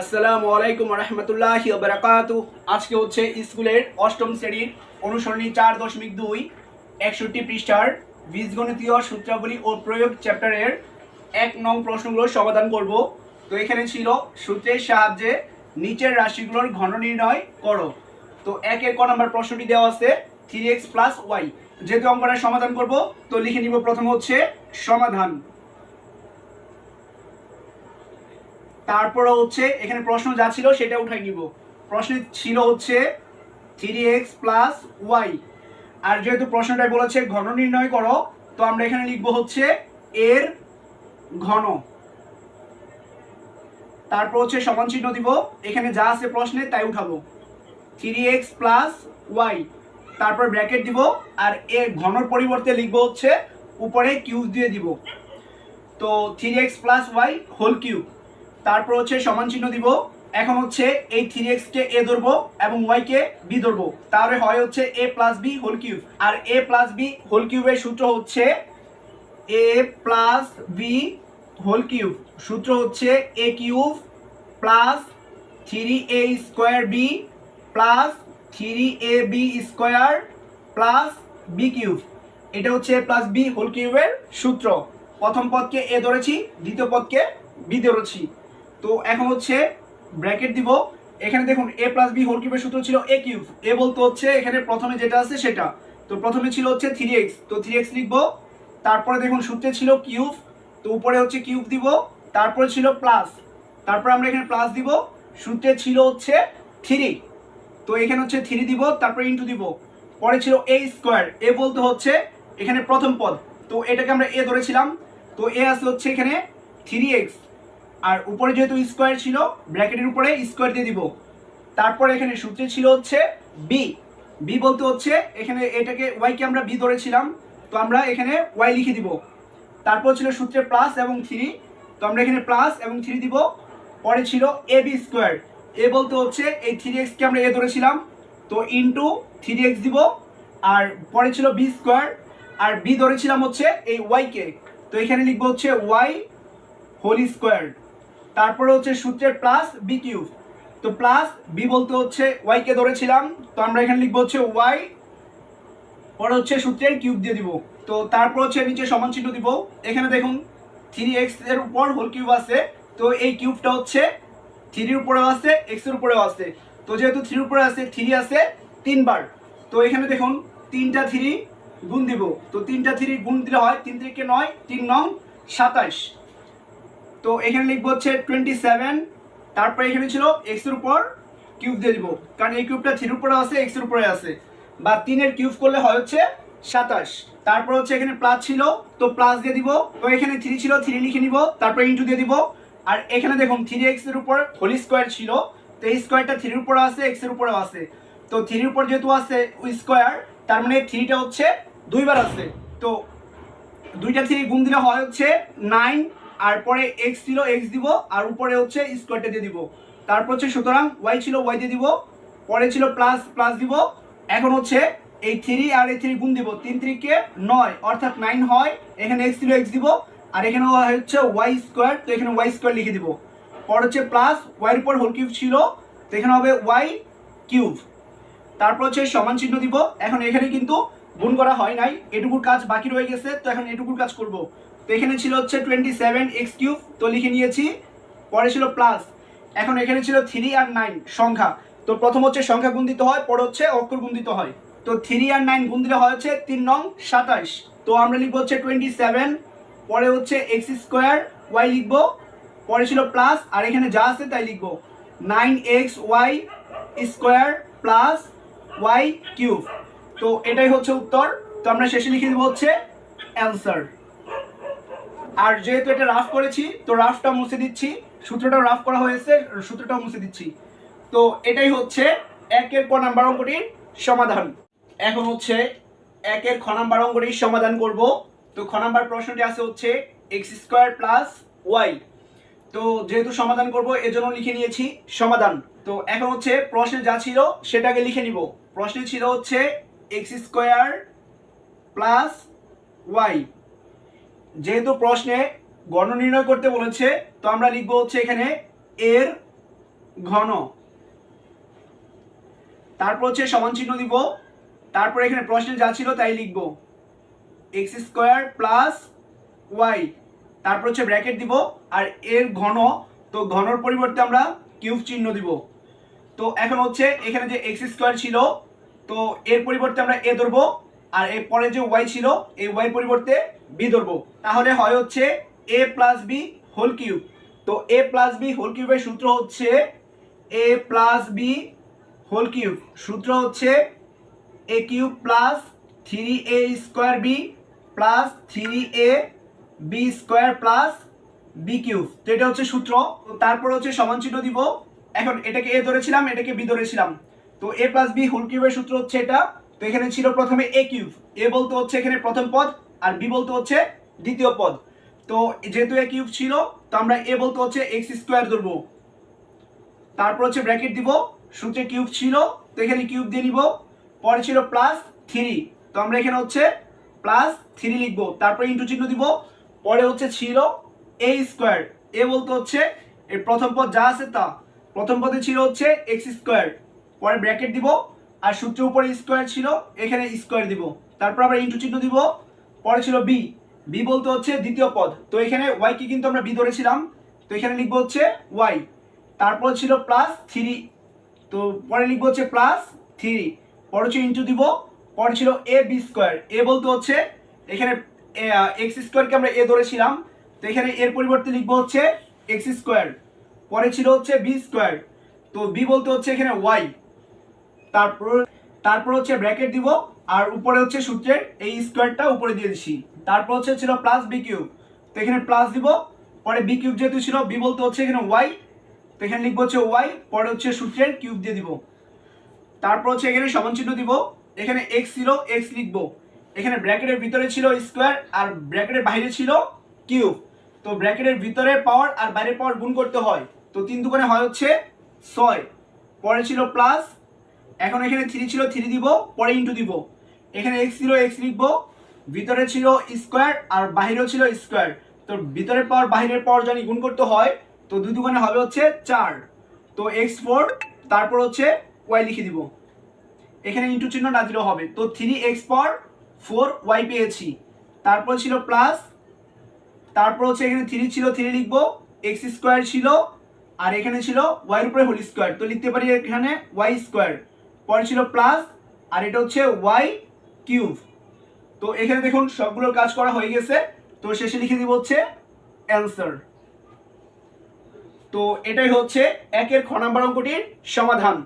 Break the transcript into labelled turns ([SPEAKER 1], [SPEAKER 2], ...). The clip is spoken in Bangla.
[SPEAKER 1] আসসালামু আলাইকুম রহমতুল্লাহ বারাকাতু আজকে হচ্ছে স্কুলের অষ্টম শ্রেণির অনুসরণী চার দশমিক দুই, একষট্টি পৃষ্ঠার বীজগণিতীয় সূত্রাবলী ও প্রয়োগ চ্যাপ্টারের এক নং প্রশ্নগুলো সমাধান করব। তো এখানে ছিল সূত্রের সাহায্যে নিচের রাশিগুলোর ঘন নির্ণয় করো। তো একের ক নম্বর প্রশ্নটি দেওয়া আছে থ্রি এক্স প্লাস ওয়াই যেহেতু অঙ্কটা সমাধান করব, তো লিখে নিব প্রথম হচ্ছে সমাধান। তারপরে হচ্ছে, এখানে প্রশ্ন যা ছিল সেটা উঠাই নিব। প্রশ্নে ছিল হচ্ছে থ্রি এক্স প্লাস ওয়াই আর যেহেতু প্রশ্নটা বলেছে ঘন নির্ণয় করো, তো আমরা এখানে লিখব হচ্ছে এর ঘন। তারপর হচ্ছে সমান চিহ্ন দিব। এখানে যা আছে প্রশ্নে তাই উঠাবো। থ্রি এক্স প্লাস ওয়াই তারপর ব্র্যাকেট দিব। আর এর ঘনর পরিবর্তে লিখব হচ্ছে উপরে কিউব দিয়ে দিব। তো three X plus Y whole cube তারপর হচ্ছে সমান চিহ্ন দিব। এখন হচ্ছে এই থ্রি এক্স কে এ ধরবো এবং ওয়াই কে বি ধরবো। তাহলে হয় হচ্ছে A plus B whole cube R A plus B whole কিউবের সূত্র হচ্ছে A plus B whole cube সূত্র হচ্ছে A cube plus three A square B plus three A B square plus B cube এটা হচ্ছে এ প্লাস বি হোল কিউবের সূত্র। প্রথম পদকে এ ধরেছি, দ্বিতীয় পদকে বি ধরেছি। তো এখন হচ্ছে ব্র্যাকেট দিব। এখানে দেখুন এ প্লাস বি হোল কিউবের সূত্র ছিল এ কিউব এ বলতে হচ্ছে এখানে প্রথমে যেটা আছে সেটা। তো প্রথমে ছিল হচ্ছে থ্রি এক্স তো থ্রি এক্স লিখব। তারপরে দেখুন সূত্রে ছিল কিউব তো উপরে হচ্ছে কিউব দিব। তারপরে ছিল প্লাস তারপর আমরা এখানে প্লাস দিব। সূত্রে ছিল হচ্ছে থ্রি তো এখানে হচ্ছে থ্রি দিব, তারপরে ইন্টু দিব। পরে ছিল এ স্কোয়ার এ বলতে হচ্ছে এখানে প্রথম পদ। তো এটাকে আমরা এ ধরেছিলাম। তো এ আছে হচ্ছে এখানে থ্রি এক্স আর উপরে যেহেতু স্কোয়ার ছিল ব্র্যাকেটের উপরে স্কোয়ার দিয়ে দিব। তারপর এখানে সূত্রে ছিল হচ্ছে বি বি বলতে হচ্ছে এখানে এটাকে ওয়াইকে আমরা বি ধরেছিলাম, তো আমরা এখানে ওয়াই লিখে দিব। তারপর ছিল সূত্রে প্লাস এবং থ্রি তো আমরা এখানে প্লাস এবং থ্রি দিব। পরে ছিল এ বি স্কোয়ার এ বলতে হচ্ছে এই থ্রি এক্সকে আমরা এ ধরেছিলাম, তো ইন্টু থ্রি এক্স দিব। আর পরে ছিল বি স্কোয়ার আর বি ধরেছিলাম হচ্ছে এই ওয়াইকে তো এখানে লিখব হচ্ছে ওয়াই হোল স্কোয়ার তারপরে হচ্ছে সূত্রের প্লাস বি কিউব তো প্লাস বি বলতে হচ্ছে ওয়াই কে ধরেছিলাম, তো আমরা এখানে লিখব হচ্ছে ওয়াই পরে হচ্ছে সূত্রের কিউব দিয়ে দিব। তো তারপর হচ্ছে নিচে সমান চিহ্ন দিব। এখানে দেখুন থ্রি এক্সের উপর হোল কিউব আছে, তো এই কিউবটা হচ্ছে থ্রির উপরেও আছে এক্সের উপরেও আছে। তো যেহেতু থ্রির উপরে আছে থ্রি আছে, তিনবার। তো এখানে দেখুন, তিনটা থ্রি গুণ দিব। তো তিনটা থ্রি গুণ দিলে হয় তিন থেকে নয়, তিন নং সাতাশ তো এখানে লিখব হচ্ছে টোয়েন্টি সেভেন তারপরে এখানে ছিল এক্সের উপর কিউব দিয়ে দিব। কারণ এই কিউবটা থ্রির উপরে আছে এক্সের উপরে আছে। বা তিনের কিউব করলে হয় হচ্ছে সাতাশ। তারপর হচ্ছে এখানে প্লাস ছিল, তো প্লাস দিয়ে দিব। তো এখানে থ্রি ছিল থ্রি লিখে নিব, তারপরে ইন্টু দিয়ে দিব। আর এখানে দেখুন থ্রি এক্সের উপর হোল স্কোয়ার ছিল, তো এই স্কোয়ারটা থ্রির উপরে আছে এক্সের উপরেও আছে। তো থ্রির উপর যেহেতু আছে স্কোয়ার তার মানে থ্রিটা হচ্ছে দুইবার আছে। তো দুইটা থ্রি গুণ দিলে হয় হচ্ছে নাইন আর পরে এক্স ছিল এক্স দিব, আর উপরে হচ্ছে স্কোয়ারটা দিয়ে দিব। তারপর হচ্ছে সুতরাং ওয়াই ছিল ওয়াই দিয়ে দিব, পরে ছিল প্লাস প্লাস দিব। এখন হচ্ছে এই থ্রি আর এই থ্রি গুণ দিব। তিন থ্রিকে নয়, অর্থাৎ নাইন হয়, এখানে এক্স ছিল এক্স দিব, আর এখানে হচ্ছে ওয়াই স্কোয়ার তো এখানে ওয়াই স্কোয়ার লিখে দিব। পর হচ্ছে প্লাস ওয়াইয়ের উপর হোল কিউব ছিল, তো এখানে হবে ওয়াই কিউব তারপর হচ্ছে সমান চিহ্ন দিব। এখন এখানে কিন্তু গুণ করা হয় নাই, এটুকুর কাজ বাকি রয়ে গেছে, তো এখন এটুকুর কাজ করব। তো এখানে ছিল হচ্ছে টোয়েন্টি সেভেন এক্স কিউব তো লিখে নিয়েছি। পরে ছিল প্লাস এখন এখানে ছিল থ্রি আর নাইন সংখ্যা। তো প্রথম হচ্ছে সংখ্যা গুণ হয়, পরে হচ্ছে অক্ষর গুণ হয়। তো থ্রি আর নাইন গুণ হয় হচ্ছে তিন নং সাতাশ তো আমরা লিখব হচ্ছে টোয়েন্টি সেভেন পরে হচ্ছে এক্স স্কোয়ার ওয়াই লিখব। পরে ছিল প্লাস আর এখানে যা আছে তাই লিখব। Nine X Y square plus Y cube তো এটাই হচ্ছে উত্তর। তো আমরা শেষে লিখে দেবো হচ্ছে অ্যান্সার আর যেহেতু এটা রাফ করেছি, তো রাফটা মুছে দিচ্ছি, সূত্রটাও রাফ করা হয়েছে, সূত্রটাও মুছে দিচ্ছি। তো এটাই হচ্ছে একের ক নাম্বার অঙ্কটির সমাধান। এখন হচ্ছে একের খ নাম্বার অঙ্কটির সমাধান করব। তো খ নাম্বার প্রশ্নটি আছে হচ্ছে এক্স স্কোয়ার প্লাস ওয়াই তো যেহেতু সমাধান করব, এজন্য লিখে নিয়েছি সমাধান। তো এখন হচ্ছে প্রশ্নে যা ছিল, সেটাকে লিখে নিব। প্রশ্নে ছিল হচ্ছে এক্স স্কোয়ার প্লাস ওয়াই যেহেতু প্রশ্নে গণ নির্ণয় করতে বলেছে, তো আমরা লিখব হচ্ছে এখানে এর ঘন। তারপর হচ্ছে সমান চিহ্ন দিব। তারপর এখানে প্রশ্নে যা ছিল তাই লিখব। X square plus Y. তারপর হচ্ছে ব্র্যাকেট দিব। আর এর ঘন, তো ঘনর পরিবর্তে আমরা কিউব চিহ্ন দিব। তো এখন হচ্ছে এখানে যে এক্স স্কোয়ার ছিল, তো এর পরিবর্তে আমরা এ ধরবো। আর এর পরে যে ওয়াই ছিল, এই ওয়াই পরিবর্তে বি ধরবো। তাহলে হয় হচ্ছে A plus B whole cube তো এ প্লাস বি হোল কিউবের সূত্র হচ্ছে A plus B whole cube সূত্র হচ্ছে A cube plus three A square B plus three A B square plus B cube তো এটা হচ্ছে সূত্র। তারপর হচ্ছে সমান চিহ্ন দিব। এখন এটাকে এ ধরেছিলাম, এটাকে বি ধরেছিলাম। তো এ প্লাস বি হোল কিউবের সূত্র হচ্ছে এটা। তো এখানে ছিল প্রথমে এ কিউব এ বলতে হচ্ছে এখানে প্রথম পদ আর বি বলতে হচ্ছে দ্বিতীয় পদ। তো যেহেতু এ কিউব ছিল, তো আমরা এ বলতে হচ্ছে এক্স স্কোয়ার ধরবো। তারপর হচ্ছে ব্র্যাকেট দিব, সূত্রে কিউব ছিল, তো এখানে কিউব দিয়ে নিব। পরে ছিল প্লাস থ্রি তো আমরা এখানে হচ্ছে প্লাস থ্রি লিখব। তারপরে ইন্টু চিহ্ন দিব, পরে হচ্ছে ছিল এ স্কোয়ার এ বলতে হচ্ছে এর প্রথম পদ যা আছে তা। প্রথম পদে ছিল হচ্ছে এক্স স্কোয়ার পরে ব্র্যাকেট দিব আর সূত্রের উপরে স্কোয়ার ছিল, এখানে স্কোয়ার দিব। তারপর আমরা ইন্টু চিহ্ন দিব, পরে ছিল বি বি বলতে হচ্ছে দ্বিতীয় পদ। তো এখানে ওয়াই কি কিন্তু আমরা বি ধরেছিলাম। তো এখানে লিখব হচ্ছে ওয়াই তারপর ছিল প্লাস থ্রি তো পরে লিখব হচ্ছে প্লাস থ্রি পরে হচ্ছে ইন্টু দিব, পরে ছিল এ বি স্কোয়ার এ বলতে হচ্ছে এখানে এক্স স্কোয়ারকে আমরা এ ধরেছিলাম। তো এখানে এর পরিবর্তে লিখব হচ্ছে এক্স স্কোয়ার পরে ছিল হচ্ছে বি স্কোয়ার তো বি বলতে হচ্ছে এখানে ওয়াই তারপর তারপর হচ্ছে ব্র্যাকেট দিব, আর উপরে হচ্ছে সূত্রের এই স্কোয়ারটা উপরে দিয়ে দিছি। তারপর হচ্ছে ছিল প্লাস বি কিউব তো এখানে প্লাস দিব, পরে বি কিউব যেহেতু ছিল বি বলতে হচ্ছে এখানে ওয়াই তো এখানে লিখব হচ্ছে ওয়াই পরে হচ্ছে সূত্রের কিউব দিয়ে দিব। তারপর হচ্ছে এখানে সমান চিহ্ন দিব, এখানে এক্স ছিল এক্স লিখব। এখানে ব্র্যাকেটের ভিতরে ছিল স্কোয়ার আর ব্র্যাকেটের বাইরে ছিল কিউব তো ব্র্যাকেটের ভিতরে পাওয়ার আর বাইরের পাওয়ার গুণ করতে হয়। তো তিন দুগুণে হয় হচ্ছে ছয়। পরে ছিল প্লাস এখন এখানে থ্রি ছিল থ্রি দিব, পরে ইন্টু দিব। এখানে এক্স ছিল এক্স লিখব, ভিতরে ছিল স্কোয়ার আর বাহিরেও ছিল স্কোয়ার তো ভিতরের পাওয়ার বাহিরের পাওয়ার জানি গুণ করতে হয়, তো দুই দুগুণে হবে হচ্ছে চার। তো এক্স ফোর তারপর হচ্ছে ওয়াই লিখে দিব। এখানে ইন্টু চিহ্ন না দিলেও হবে। তো থ্রি এক্স পর ফোর ওয়াই পেয়েছি। তারপর ছিল প্লাস তারপর হচ্ছে এখানে থ্রি ছিল থ্রি লিখব এক্স স্কোয়ার ছিল, আর এখানে ছিল ওয়াইয়ের উপরে হোল স্কোয়ার তো লিখতে পারি এখানে ওয়াই স্কোয়ার পরে ছিল প্লাস, আর এটা হচ্ছে ওয়াই কিউব। তো এখানে দেখুন, সবগুলোর কাজ করা হয়ে গেছে। তো শেষে লিখে দিব হচ্ছে অ্যান্সার। তো এটাই হচ্ছে একের খ নাম্বার অঙ্কটির সমাধান।